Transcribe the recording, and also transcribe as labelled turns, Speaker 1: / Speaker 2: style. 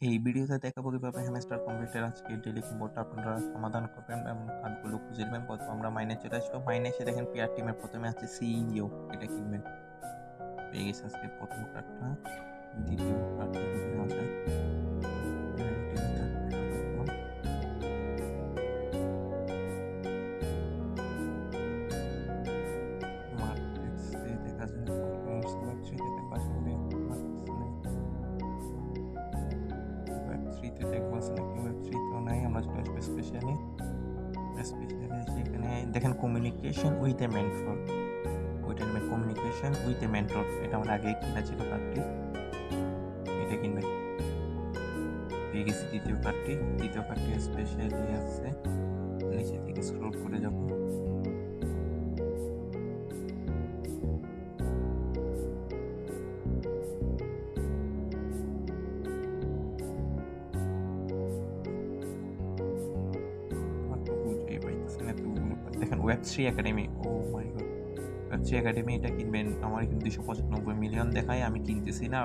Speaker 1: এই ভিডিওতে দেখাবো কীভাবে হেমেস্টার কম্পিউটার আজকে ডেলি কম্বোর্ডটা আপনারা সমাধান করবেন এবং কার্ডগুলো খুঁজে নেবেন। প্রথমে আমরা মাইনে চলে আসব। মাইনে এসে দেখেন পিআর টিমের প্রথমে আছে সিইও এটা কিনবেন। পেয়ে গেছে আজকে প্রথম কার্ডটা দ্বিতীয় কার্ডটা থ্রিতে দেখব আসলে কি ওয়েব থ্রিতেও নাই আমরা চলে আসব স্পেশালি স্পেশালি সেখানে দেখেন কমিউনিকেশন উইথ এ মেন্টর ওইটা নেবেন কমিউনিকেশন উইথ এ মেন্টর এটা আমার আগে কিনা ছিল কার্ডটি এটা কিনবেন পেয়ে গেছি দ্বিতীয় কার্ডটি দ্বিতীয় কার্ডটি স্পেশালি আছে নিচে থেকে স্ক্রল করে যাব দেখেন web three academy O my god web three academy এটা কিনবেন, আমার কিন্তু দুশো পঁচানব্বই মিলিয়ন দেখায়, আমি কিনতেছি না।